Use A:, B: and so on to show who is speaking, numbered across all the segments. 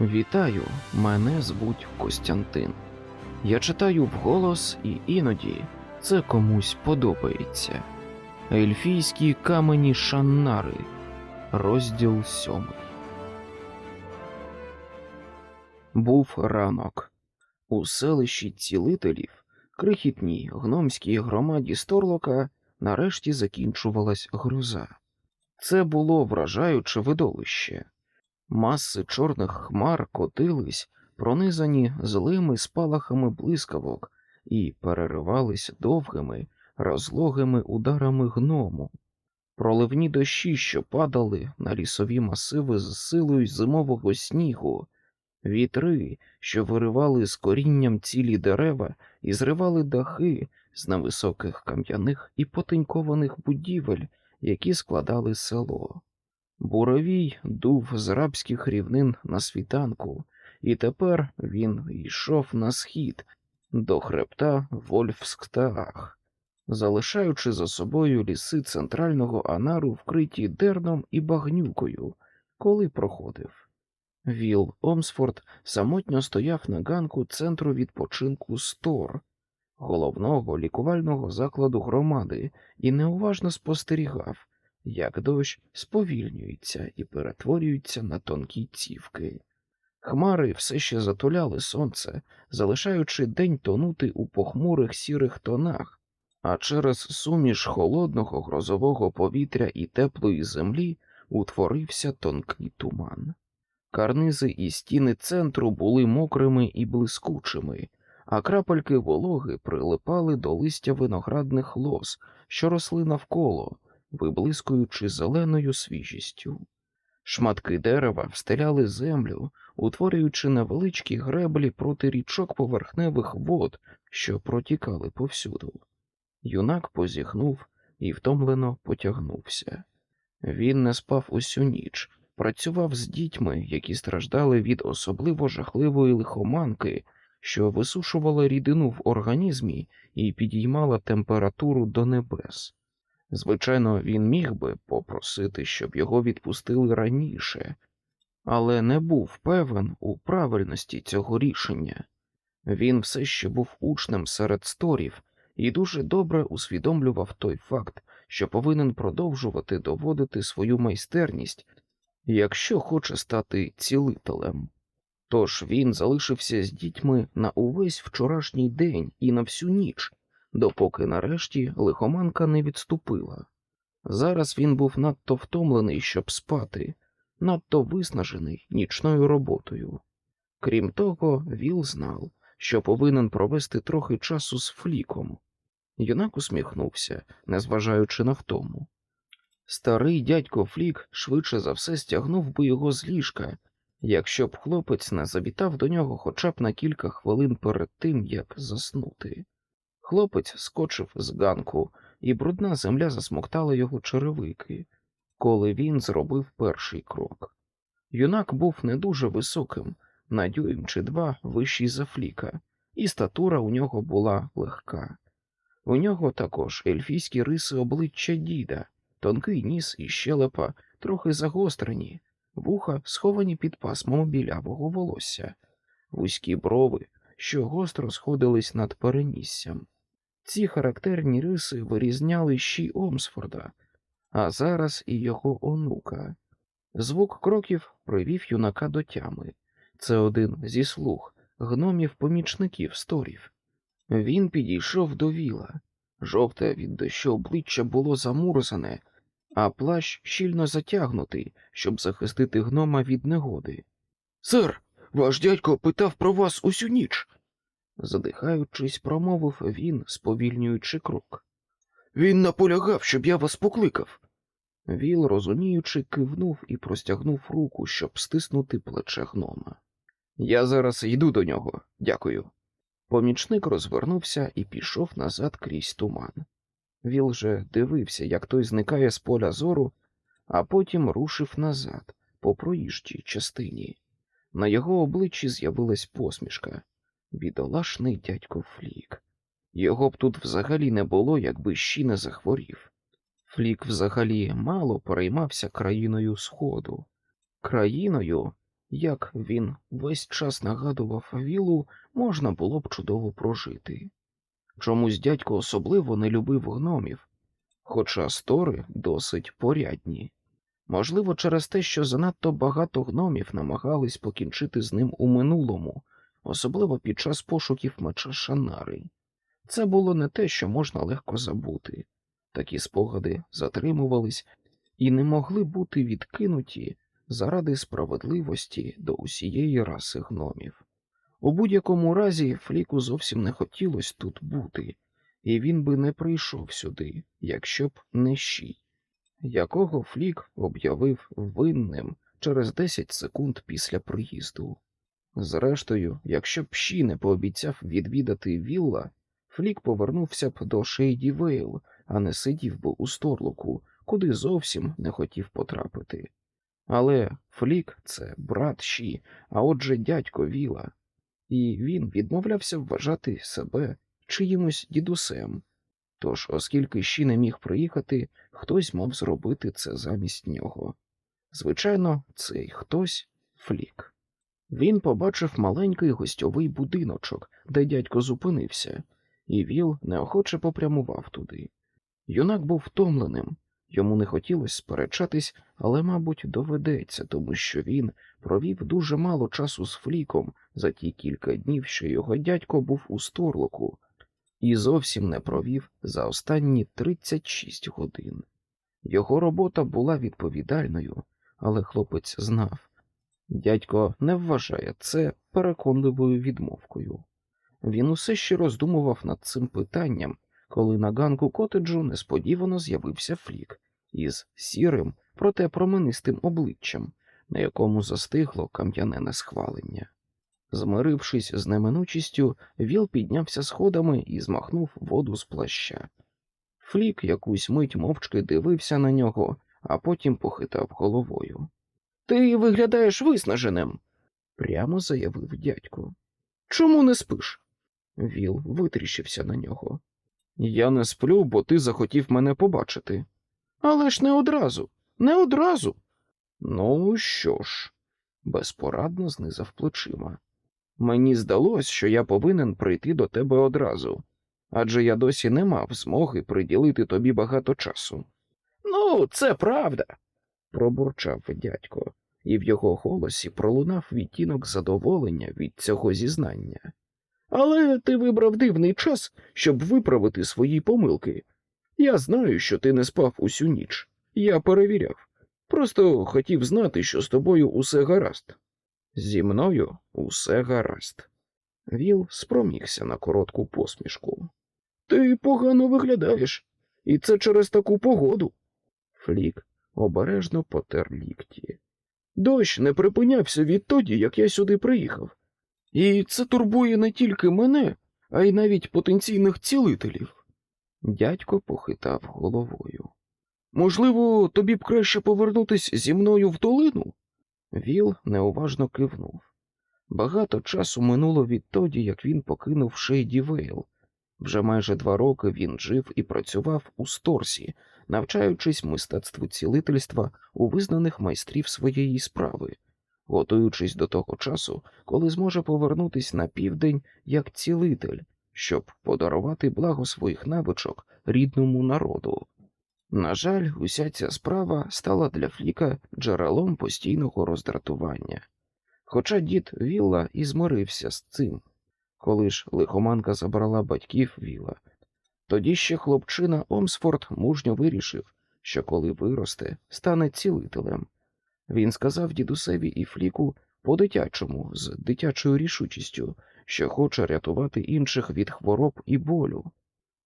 A: Вітаю, мене звуть Костянтин. Я читаю вголос, і іноді це комусь подобається. Ельфійські камені Шаннари, розділ сьомий. Був ранок. У селищі цілителів, крихітній гномській громаді Сторлока, нарешті закінчувалась гроза. Це було вражаюче видовище. Маси чорних хмар котились, пронизані злими спалахами блискавок, і переривались довгими, розлогими ударами гному. Проливні дощі, що падали на лісові масиви з силою зимового снігу, вітри, що виривали з корінням цілі дерева і зривали дахи з невисоких кам'яних і потенькованих будівель, які складали село. Буровій дув з рабських рівнин на світанку, і тепер він йшов на схід до хребта Вольфсктаах, залишаючи за собою ліси центрального анару, вкриті дерном і багнюкою, коли проходив. Віл Омсфорд самотньо стояв на ганку центру відпочинку Стор, головного лікувального закладу громади, і неуважно спостерігав як дощ сповільнюється і перетворюється на тонкі цівки. Хмари все ще затуляли сонце, залишаючи день тонути у похмурих сірих тонах, а через суміш холодного грозового повітря і теплої землі утворився тонкий туман. Карнизи і стіни центру були мокрими і блискучими, а крапельки вологи прилипали до листя виноградних лоз, що росли навколо виблискуючи зеленою свіжістю. Шматки дерева встеляли землю, утворюючи невеличкі греблі проти річок поверхневих вод, що протікали повсюду. Юнак позіхнув і втомлено потягнувся. Він не спав усю ніч, працював з дітьми, які страждали від особливо жахливої лихоманки, що висушувала рідину в організмі і підіймала температуру до небес. Звичайно, він міг би попросити, щоб його відпустили раніше, але не був певен у правильності цього рішення. Він все ще був учнем серед сторів і дуже добре усвідомлював той факт, що повинен продовжувати доводити свою майстерність, якщо хоче стати цілителем. Тож він залишився з дітьми на увесь вчорашній день і на всю ніч допоки нарешті лихоманка не відступила. Зараз він був надто втомлений, щоб спати, надто виснажений нічною роботою. Крім того, Віл знав, що повинен провести трохи часу з фліком. Юнак усміхнувся, незважаючи на втому. Старий дядько Флік швидше за все стягнув би його з ліжка, якщо б хлопець не завітав до нього хоча б на кілька хвилин перед тим, як заснути. Хлопець скочив з ганку, і брудна земля засмоктала його черевики, коли він зробив перший крок. Юнак був не дуже високим, на дюйм чи два вищий за фліка, і статура у нього була легка. У нього також ельфійські риси обличчя діда, тонкий ніс і щелепа, трохи загострені, вуха сховані під пасмом білявого волосся, вузькі брови, що гостро сходились над переніссям. Ці характерні риси вирізняли ще й Омсфорда, а зараз і його онука. Звук кроків привів юнака до тями. Це один зі слуг, гномів помічників сторів. Він підійшов до віла. Жовте від дощу обличчя було замурзане, а плащ щільно затягнутий, щоб захистити гнома від негоди. Сер, ваш дядько питав про вас усю ніч задихаючись, промовив він, сповільнюючи крок. Він наполягав, щоб я вас покликав. Віл, розуміючи, кивнув і простягнув руку, щоб стиснути плече гнома. Я зараз йду до нього, дякую. Помічник розвернувся і пішов назад крізь туман. Віл же дивився, як той зникає з поля зору, а потім рушив назад, по проїжджій частині. На його обличчі з'явилась посмішка. Бідолашний дядько Флік. Його б тут взагалі не було, якби ще не захворів. Флік взагалі мало переймався країною Сходу, країною, як він весь час нагадував Вілу, можна було б чудово прожити. Чомусь дядько особливо не любив гномів, хоча стори досить порядні. Можливо, через те, що занадто багато гномів намагались покінчити з ним у минулому, особливо під час пошуків меча Шанари. Це було не те, що можна легко забути. Такі спогади затримувались і не могли бути відкинуті заради справедливості до усієї раси гномів. У будь-якому разі Фліку зовсім не хотілося тут бути, і він би не прийшов сюди, якщо б не щі, якого Флік об'явив винним через 10 секунд після приїзду. Зрештою, якщо б щі не пообіцяв відвідати Вілла, Флік повернувся б до Шейді Вейл, а не сидів би у сторлуку, куди зовсім не хотів потрапити. Але Флік це брат Ші, а отже дядько Віла, і він відмовлявся вважати себе чиїмось дідусем. Тож, оскільки Ші не міг приїхати, хтось мав зробити це замість нього. Звичайно, цей хтось Флік. Він побачив маленький гостьовий будиночок, де дядько зупинився, і Віл неохоче попрямував туди. Юнак був втомленим, йому не хотілося сперечатись, але, мабуть, доведеться, тому що він провів дуже мало часу з Фліком за ті кілька днів, що його дядько був у сторлоку, і зовсім не провів за останні 36 годин. Його робота була відповідальною, але хлопець знав. Дядько не вважає це переконливою відмовкою. Він усе ще роздумував над цим питанням, коли на ганку котеджу несподівано з'явився флік із сірим, проте променистим обличчям, на якому застигло кам'яне несхвалення. Змирившись з неминучістю, Віл піднявся сходами і змахнув воду з плаща. Флік якусь мить мовчки дивився на нього, а потім похитав головою. Ти виглядаєш виснаженим, прямо заявив дядько. Чому не спиш? Віл витріщився на нього. Я не сплю, бо ти захотів мене побачити. Але ж не одразу, не одразу. Ну що ж, безпорадно знизав плечима. Мені здалось, що я повинен прийти до тебе одразу, адже я досі не мав змоги приділити тобі багато часу. Ну, це правда, пробурчав дядько, і в його голосі пролунав відтінок задоволення від цього зізнання. Але ти вибрав дивний час, щоб виправити свої помилки. Я знаю, що ти не спав усю ніч. Я перевіряв. Просто хотів знати, що з тобою усе гаразд. Зі мною усе гаразд. Віл спромігся на коротку посмішку. Ти погано виглядаєш, і це через таку погоду. Флік обережно потер лікті. Дощ не припинявся відтоді, як я сюди приїхав. І це турбує не тільки мене, а й навіть потенційних цілителів. Дядько похитав головою. Можливо, тобі б краще повернутися зі мною в долину? Віл неуважно кивнув. Багато часу минуло відтоді, як він покинув Шейді Вейл. Вже майже два роки він жив і працював у Сторсі, навчаючись мистецтву цілительства у визнаних майстрів своєї справи, готуючись до того часу, коли зможе повернутися на південь як цілитель, щоб подарувати благо своїх навичок рідному народу. На жаль, уся ця справа стала для Фліка джерелом постійного роздратування. Хоча дід Вілла і змирився з цим, коли ж лихоманка забрала батьків Віла, тоді ще хлопчина Омсфорд мужньо вирішив, що коли виросте, стане цілителем. Він сказав дідусеві і Фліку по-дитячому, з дитячою рішучістю, що хоче рятувати інших від хвороб і болю.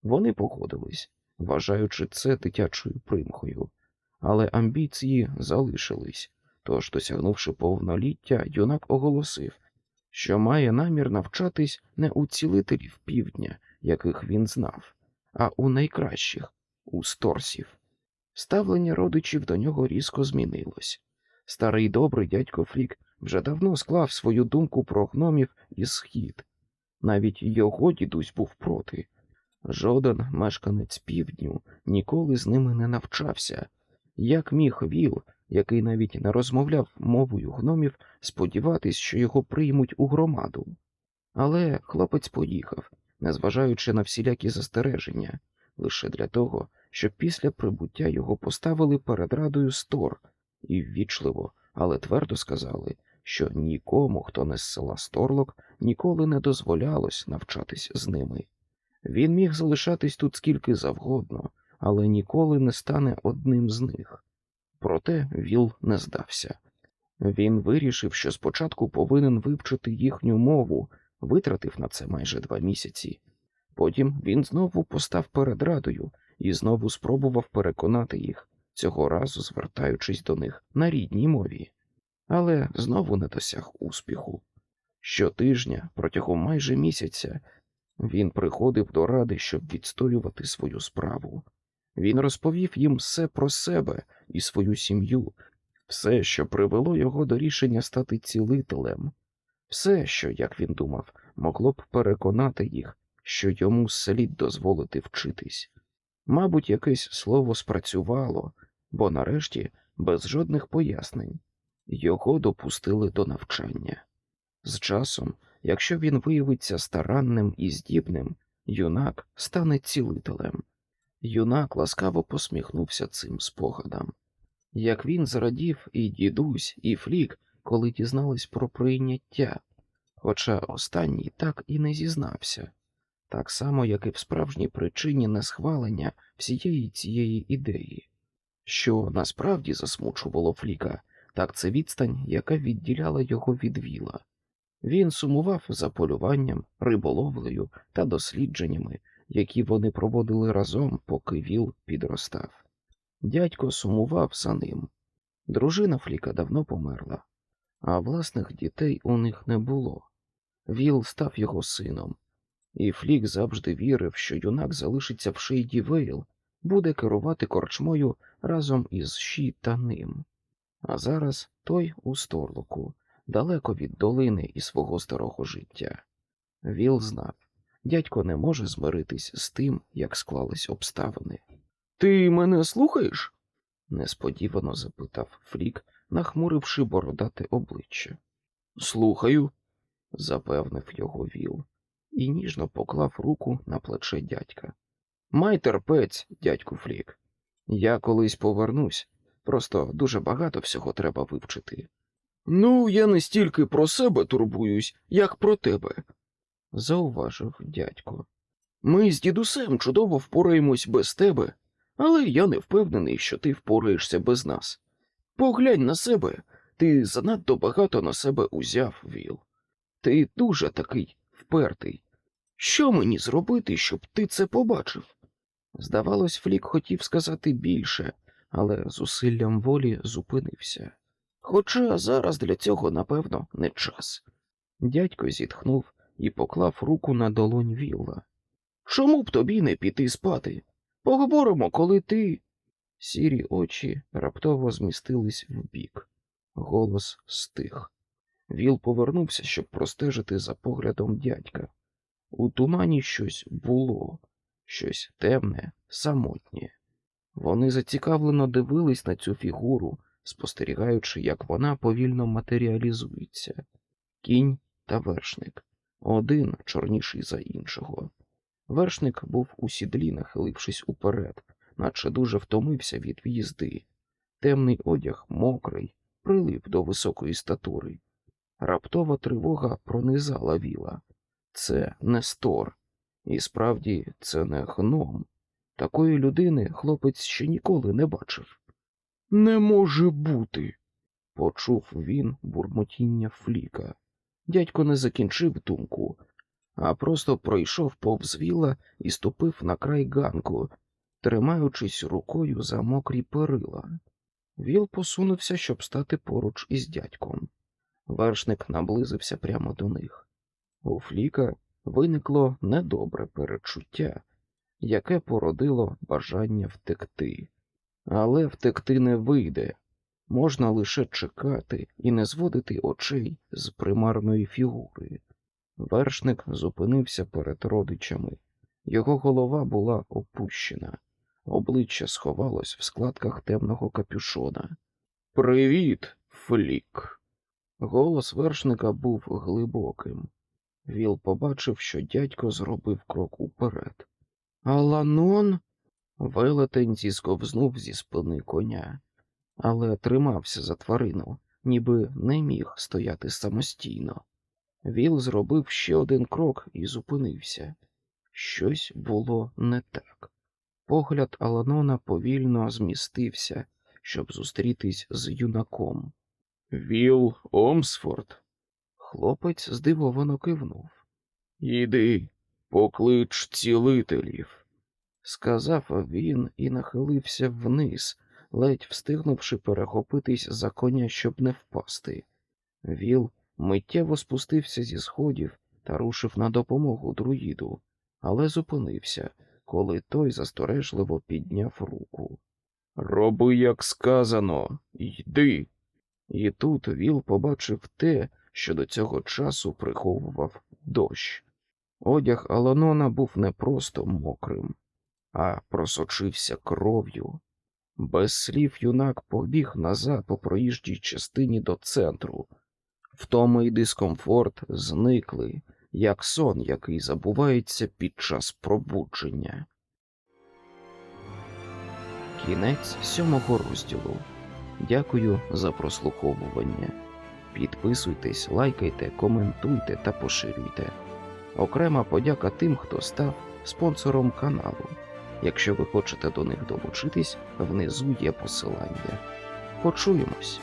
A: Вони погодились, вважаючи це дитячою примхою, але амбіції залишились, тож, досягнувши повноліття, юнак оголосив, що має намір навчатись не у цілителів півдня, яких він знав, а у найкращих у сторсів. Ставлення родичів до нього різко змінилось. Старий добрий дядько Флік вже давно склав свою думку про гномів із схід. Навіть його дідусь був проти. Жоден мешканець півдню ніколи з ними не навчався. Як міг Віл, який навіть не розмовляв мовою гномів, сподіватись, що його приймуть у громаду. Але хлопець поїхав, незважаючи на всілякі застереження, лише для того, щоб після прибуття його поставили перед радою Стор і ввічливо, але твердо сказали, що нікому, хто не з села Сторлок, ніколи не дозволялось навчатись з ними. Він міг залишатись тут скільки завгодно, але ніколи не стане одним з них. Проте Віл не здався. Він вирішив, що спочатку повинен вивчити їхню мову, витратив на це майже два місяці. Потім він знову постав перед радою і знову спробував переконати їх, цього разу звертаючись до них на рідній мові, але знову не досяг успіху. Щотижня, протягом майже місяця, він приходив до ради, щоб відстоювати свою справу. Він розповів їм все про себе і свою сім'ю, все, що привело його до рішення стати цілителем, все, що, як він думав, могло б переконати їх, що йому слід дозволити вчитись. Мабуть, якесь слово спрацювало, бо нарешті, без жодних пояснень, його допустили до навчання. З часом, якщо він виявиться старанним і здібним, юнак стане цілителем. Юнак ласкаво посміхнувся цим спогадам. Як він зрадів і дідусь, і флік, коли дізнались про прийняття, хоча останній так і не зізнався, так само, як і в справжній причині несхвалення всієї цієї ідеї. Що насправді засмучувало Фліка, так це відстань, яка відділяла його від віла. Він сумував за полюванням, риболовлею та дослідженнями, які вони проводили разом, поки віл підростав. Дядько сумував за ним. Дружина Фліка давно померла, а власних дітей у них не було. Віл став його сином, і Флік завжди вірив, що юнак залишиться в Шейді Вейл, буде керувати корчмою разом із Ші та ним. А зараз той у сторлоку, далеко від долини і свого старого життя. Віл знав, дядько не може змиритись з тим, як склались обставини. Ти мене слухаєш? несподівано запитав Флік, нахмуривши бородате обличчя. Слухаю, запевнив його Віл і ніжно поклав руку на плече дядька. Май терпець, дядьку Флік. Я колись повернусь, просто дуже багато всього треба вивчити. Ну, я не стільки про себе турбуюсь, як про тебе, зауважив дядько. Ми з дідусем чудово впораємось без тебе, але я не впевнений, що ти впораєшся без нас. Поглянь на себе, ти занадто багато на себе узяв, Віл. Ти дуже такий впертий. Що мені зробити, щоб ти це побачив? Здавалось, Флік хотів сказати більше, але зусиллям волі зупинився. Хоча зараз для цього, напевно, не час. Дядько зітхнув і поклав руку на долонь Вілла. Чому б тобі не піти спати? Поговоримо, коли ти. Сірі очі раптово змістились вбік. Голос стих. Віл повернувся, щоб простежити за поглядом дядька. У тумані щось було, щось темне, самотнє. Вони зацікавлено дивились на цю фігуру, спостерігаючи, як вона повільно матеріалізується. Кінь та вершник, один чорніший за іншого. Вершник був у сідлі, нахилившись уперед, наче дуже втомився від в'їзди. Темний одяг мокрий, прилип до високої статури. Раптова тривога пронизала віла. Це не стор, і справді це не гном. Такої людини хлопець ще ніколи не бачив. Не може бути, почув він бурмотіння фліка. Дядько не закінчив думку, а просто пройшов повз віла і ступив на край ганку, тримаючись рукою за мокрі перила. Віл посунувся, щоб стати поруч із дядьком. Вершник наблизився прямо до них. У Фліка виникло недобре перечуття, яке породило бажання втекти. Але втекти не вийде, можна лише чекати і не зводити очей з примарної фігури. Вершник зупинився перед родичами, його голова була опущена, обличчя сховалось в складках темного капюшона. Привіт, Флік. Голос вершника був глибоким. Віл побачив, що дядько зробив крок уперед. Аланон? Велетень зісковзнув зі спини коня, але тримався за тварину, ніби не міг стояти самостійно. Віл зробив ще один крок і зупинився. Щось було не так. Погляд Аланона повільно змістився, щоб зустрітись з юнаком. Віл Омсфорд. Хлопець здивовано кивнув. Іди, поклич цілителів, сказав він і нахилився вниз, ледь встигнувши перехопитись за коня, щоб не впасти. Віл миттєво спустився зі сходів та рушив на допомогу друїду, але зупинився, коли той засторежливо підняв руку. Роби, як сказано, йди. І тут Віл побачив те, що до цього часу приховував дощ. Одяг Аланона був не просто мокрим, а просочився кров'ю. Без слів юнак побіг назад по проїжджій частині до центру. Втома і дискомфорт зникли, як сон, який забувається під час пробудження. Кінець сьомого розділу. Дякую за прослуховування. Підписуйтесь, лайкайте, коментуйте та поширюйте. Окрема подяка тим, хто став спонсором каналу. Якщо ви хочете до них долучитись, внизу є посилання. Почуємось!